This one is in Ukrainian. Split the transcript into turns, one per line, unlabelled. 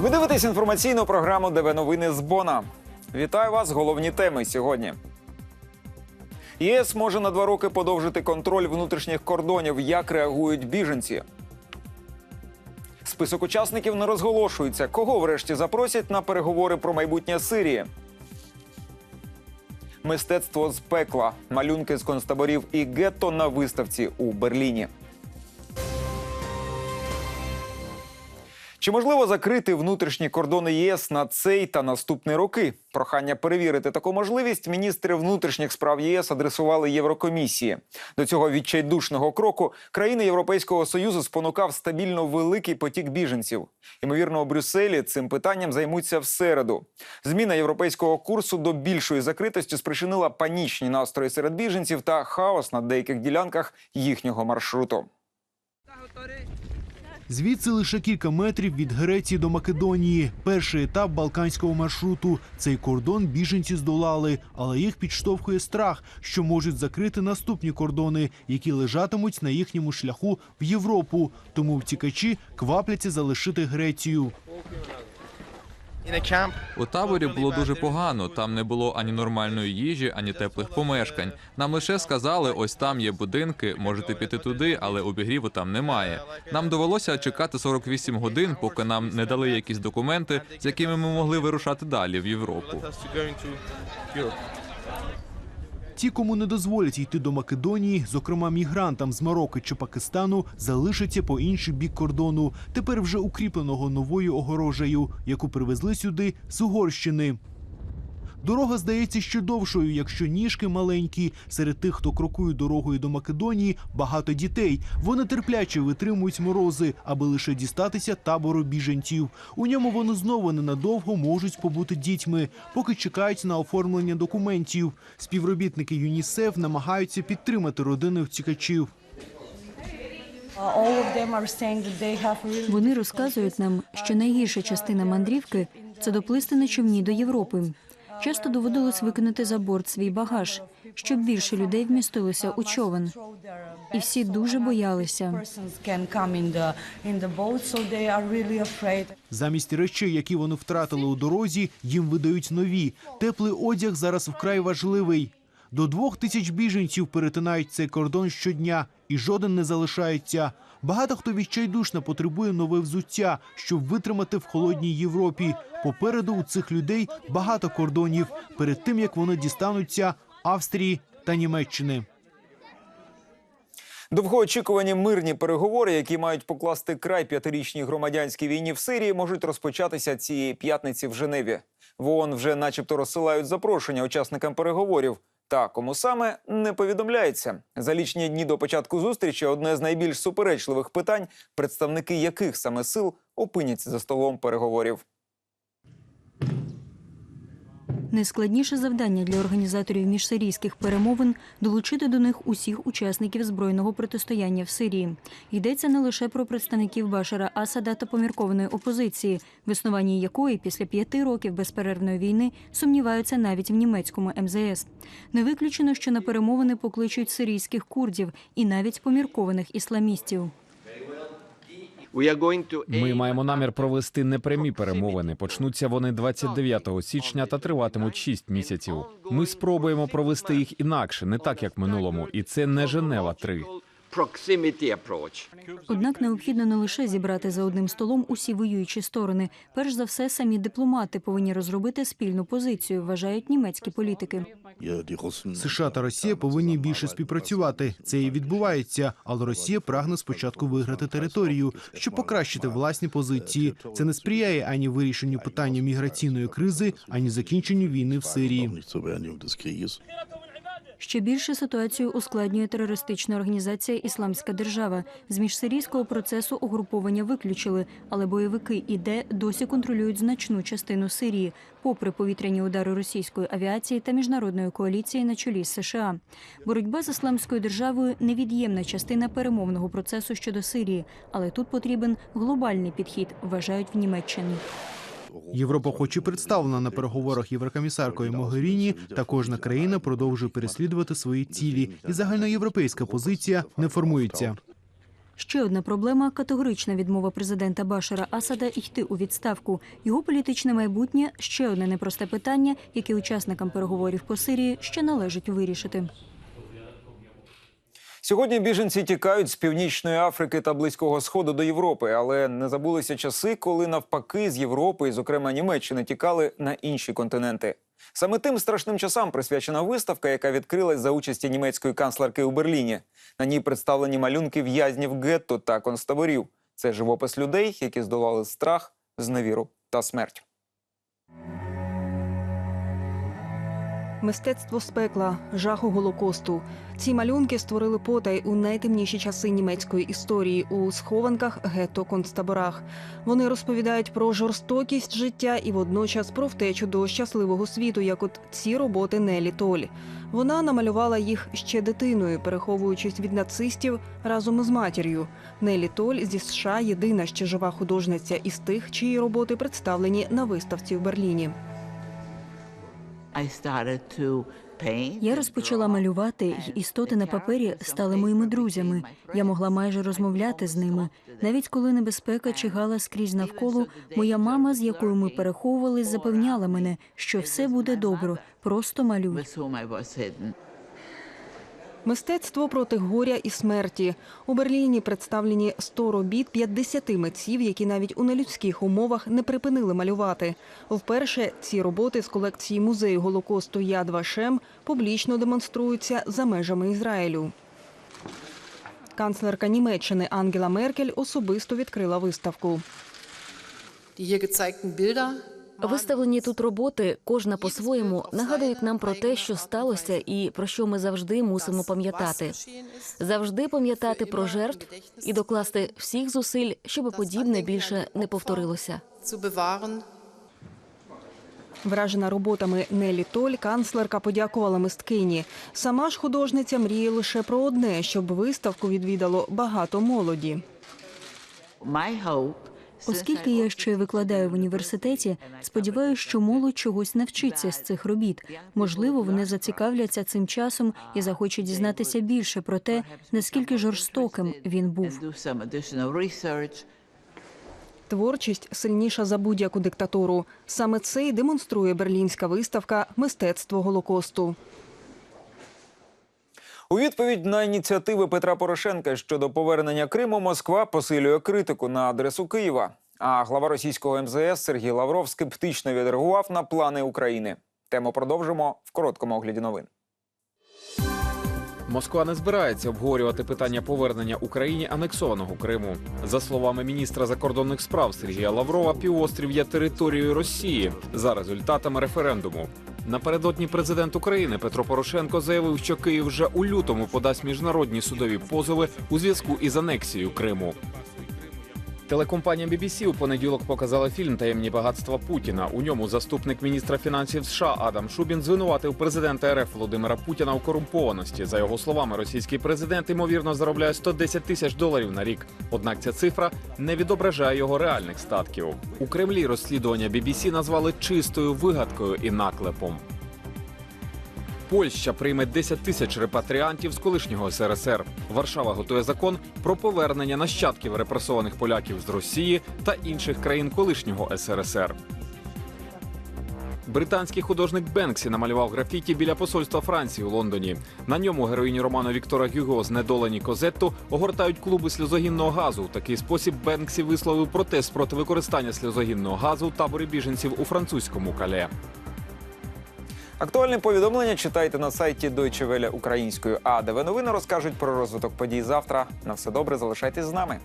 Ви дивитесь інформаційну програму ДВ Новини з Бона. Вітаю вас. Головні теми сьогодні. ЄС може на два роки подовжити контроль внутрішніх кордонів. Як реагують біженці? Список учасників не розголошується. Кого врешті запросять на переговори про майбутнє Сирії? Мистецтво з пекла, малюнки з концтаборів і гетто на виставці у Берліні. Чи можливо закрити внутрішні кордони ЄС на цей та наступні роки? Прохання перевірити таку можливість міністри внутрішніх справ ЄС адресували Єврокомісії. До цього відчайдушного кроку країни Європейського союзу спонукав стабільно великий потік біженців. Ймовірно, у Брюсселі цим питанням займуться в середу. Зміна європейського курсу до більшої закритості спричинила панічні настрої серед біженців та хаос на деяких ділянках їхнього маршруту.
Звідси лише кілька метрів від Греції до Македонії. Перший етап балканського маршруту. Цей кордон біженці здолали, але їх підштовхує страх, що можуть закрити наступні кордони, які лежатимуть на їхньому шляху в Європу. Тому втікачі квапляться залишити Грецію.
У таборі було дуже погано. Там не було ані нормальної їжі, ані теплих помешкань. Нам лише сказали, ось там є будинки, можете піти туди, але обігріву там немає. Нам довелося чекати 48 годин, поки нам не дали якісь документи, з якими ми могли вирушати далі в Європу.
Ті, кому не дозволять йти до Македонії, зокрема мігрантам з Марокко чи Пакистану, залишаться по інший бік кордону, тепер вже укріпленого новою огорожею, яку привезли сюди з Угорщини. Дорога здається ще довшою, якщо ніжки маленькі. Серед тих, хто крокує дорогою до Македонії, багато дітей. Вони терпляче витримують морози, аби лише дістатися табору біженців. У ньому вони знову ненадовго можуть побути дітьми, поки чекають на оформлення документів. Співробітники ЮНІСЕФ намагаються підтримати родини втікачів.
Вони розказують нам, що найгірша частина мандрівки це доплисти на човні до Європи. Часто доводилось викинути за борт свій багаж, щоб більше людей вмістилося у човен. І всі дуже боялися.
Замість речей, які вони втратили у дорозі, їм видають нові. Теплий одяг зараз вкрай важливий. До двох тисяч біженців перетинають цей кордон щодня, і жоден не залишається. Багато хто відчайдушно потребує нове взуття, щоб витримати в холодній Європі. Попереду у цих людей багато кордонів перед тим як вони дістануться Австрії та Німеччини.
Довгоочікувані мирні переговори, які мають покласти край п'ятирічній громадянській війні в Сирії, можуть розпочатися цієї п'ятниці в Женеві. В ООН вже, начебто, розсилають запрошення учасникам переговорів. Та кому саме не повідомляється за лічні дні до початку зустрічі. Одне з найбільш суперечливих питань, представники яких саме сил опиняться за столом переговорів.
Найскладніше завдання для організаторів міжсирійських перемовин долучити до них усіх учасників збройного протистояння в Сирії. Йдеться не лише про представників Башара Асада та поміркованої опозиції, в існуванні якої після п'яти років безперервної війни сумніваються навіть в німецькому МЗС. Не виключено, що на перемовини покличуть сирійських курдів і навіть поміркованих ісламістів.
Ми маємо намір провести непрямі перемовини. Почнуться вони 29 січня та триватимуть 6 місяців. Ми спробуємо провести їх інакше, не так як минулому, і це не Женева 3
Однак необхідно не лише зібрати за одним столом усі воюючі сторони. Перш за все, самі дипломати повинні розробити спільну позицію, вважають німецькі політики.
США та Росія повинні більше співпрацювати. Це і відбувається, але Росія прагне спочатку виграти територію, щоб покращити власні позиції. Це не сприяє ані вирішенню питання міграційної кризи, ані закінченню війни в Сирії.
Ще більше ситуацію ускладнює терористична організація Ісламська держава. З міжсирійського процесу угруповання виключили, але бойовики ІД досі контролюють значну частину Сирії, попри повітряні удари російської авіації та міжнародної коаліції на чолі з США. Боротьба з ісламською державою невід'ємна частина перемовного процесу щодо Сирії, але тут потрібен глобальний підхід, вважають в Німеччині.
Європа, хоч і представлена на переговорах єврокомісаркою Могеріні, та кожна країна продовжує переслідувати свої цілі, і загальноєвропейська позиція не формується.
Ще одна проблема категорична відмова президента Башара Асада йти у відставку. Його політичне майбутнє ще одне непросте питання, яке учасникам переговорів по Сирії ще належить вирішити.
Сьогодні біженці тікають з північної Африки та Близького Сходу до Європи, але не забулися часи, коли навпаки з Європи, і, зокрема Німеччини, тікали на інші континенти. Саме тим страшним часам присвячена виставка, яка відкрилась за участі німецької канцлерки у Берліні. На ній представлені малюнки в'язнів гетто та концтаборів. Це живопис людей, які здолали страх, зневіру та смерть.
Мистецтво з пекла, жаху голокосту. Ці малюнки створили потай у найтемніші часи німецької історії у схованках гетто концтаборах. Вони розповідають про жорстокість життя і водночас про втечу до щасливого світу, як от ці роботи Нелі Толь. Вона намалювала їх ще дитиною, переховуючись від нацистів разом із матір'ю. Нелі Толь зі США єдина ще жива художниця із тих, чиї роботи представлені на виставці в Берліні.
Я розпочала малювати, й істоти на папері стали моїми друзями. Я могла майже розмовляти з ними. Навіть коли небезпека чигала скрізь навколо, моя мама, з якою ми переховувались, запевняла мене, що все буде добре. Просто малюй.
Мистецтво проти горя і смерті. У Берліні представлені 100 робіт 50 митців, які навіть у нелюдських умовах не припинили малювати. Вперше ці роботи з колекції музею Голокосту Яд Вашем публічно демонструються за межами Ізраїлю. Канцлерка Німеччини Ангела Меркель особисто відкрила виставку.
Виставлені тут роботи, кожна по-своєму, нагадують нам про те, що сталося, і про що ми завжди мусимо пам'ятати. Завжди пам'ятати про жертв і докласти всіх зусиль, щоб подібне більше не повторилося.
Вражена роботами Нелі Толь, канцлерка подякувала мисткині. Сама ж художниця мріє лише про одне, щоб виставку відвідало багато молоді.
Оскільки я ще викладаю в університеті, сподіваюся, що молодь чогось навчиться з цих робіт. Можливо, вони зацікавляться цим часом і захочуть дізнатися більше про те, наскільки жорстоким він був.
Творчість сильніша за будь-яку диктатуру. Саме це й демонструє берлінська виставка Мистецтво Голокосту.
У відповідь на ініціативи Петра Порошенка щодо повернення Криму Москва посилює критику на адресу Києва. А глава російського МЗС Сергій Лавров скептично відреагував на плани України. Тему продовжимо в короткому огляді новин.
Москва не збирається обговорювати питання повернення Україні анексованого Криму. За словами міністра закордонних справ Сергія Лаврова, півострів є територією Росії за результатами референдуму. Напередодні президент України Петро Порошенко заявив, що Київ вже у лютому подасть міжнародні судові позови у зв'язку із анексією Криму. Телекомпанія BBC у понеділок показала фільм Таємні багатства Путіна. У ньому заступник міністра фінансів США Адам Шубін звинуватив президента РФ Володимира Путіна у корумпованості. За його словами, російський президент ймовірно заробляє 110 тисяч доларів на рік. Однак ця цифра не відображає його реальних статків. У Кремлі розслідування BBC назвали чистою вигадкою і наклепом. Польща прийме 10 тисяч репатріантів з колишнього СРСР. Варшава готує закон про повернення нащадків репресованих поляків з Росії та інших країн колишнього СРСР. Британський художник Бенксі намалював графіті біля посольства Франції у Лондоні. На ньому героїні роману Віктора Гюго знедолені Козетту огортають клуби сльозогінного газу. У такий спосіб Бенксі висловив протест проти використання сльозогінного газу в таборі біженців у французькому кале.
Актуальні повідомлення читайте на сайті Deutsche Welle українською. А ДВ новини розкажуть про розвиток подій завтра. На все добре, залишайтесь з нами.